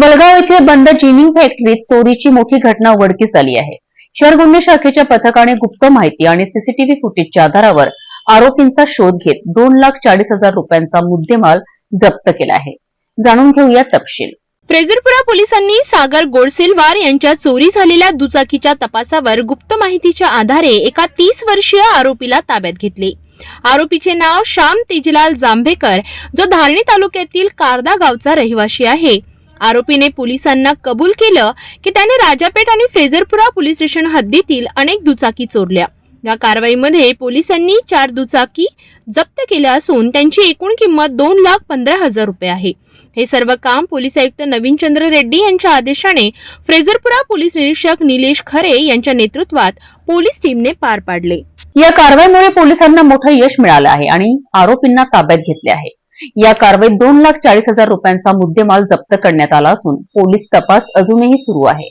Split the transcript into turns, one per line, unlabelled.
वलगाव येथील बंद जिनिंग फॅक्टरीत चोरीची मोठी घटना उघडकीस आली आहे. शहर गुन्हे शाखेच्या पथकाने गुप्त माहिती आणि सीसीटीव्ही फुटेजच्या आधारावर आरोपींचा शोध घेत दोन लाख चाळीस हजार रुपयांचा मुद्देमाल जप्त केला आहे. जाणून घेऊया तपशील.
फ्रेझरपुरा पोलिसांनी सागर गोडसेलवार यांच्या चोरी झालेल्या दुचाकीच्या तपासावर गुप्त माहितीच्या आधारे एका तीस वर्षीय आरोपीला ताब्यात घेतले. आरोपीचे नाव श्याम तेजलाल जांभेकर जो धारणी तालुक्यातील कारदा गावचा रहिवासी आहे. आरोपीने पोलिसांना कबूल केलं की त्याने राजापेठ आणि फ्रेझरपुरा पोलीस स्टेशन हद्दीतील अनेक दुचाकी चोरल्या. या कारवाईमध्ये पोलिसांनी चार दुचाकी जप्त केल्या असून त्यांची एकूण किंमत दोन लाख पंधरा हजार रुपये आहे. हे सर्व काम पोलीस आयुक्त नवीनचंद्र रेड्डी यांच्या आदेशाने फ्रेझरपुरा पोलीस निरीक्षक निलेश खरे यांच्या नेतृत्वात पोलीस टीमने पार पाडले.
या कारवाईमुळे पोलिसांना मोठं यश मिळालं आहे आणि आरोपींना ताब्यात घेतले आहे. या कारवाईत दोन लाख चाळीस हजार रुपयांचा मुद्देमाल जप्त करण्यात आला असून पोलीस तपास अजूनही सुरू आहे.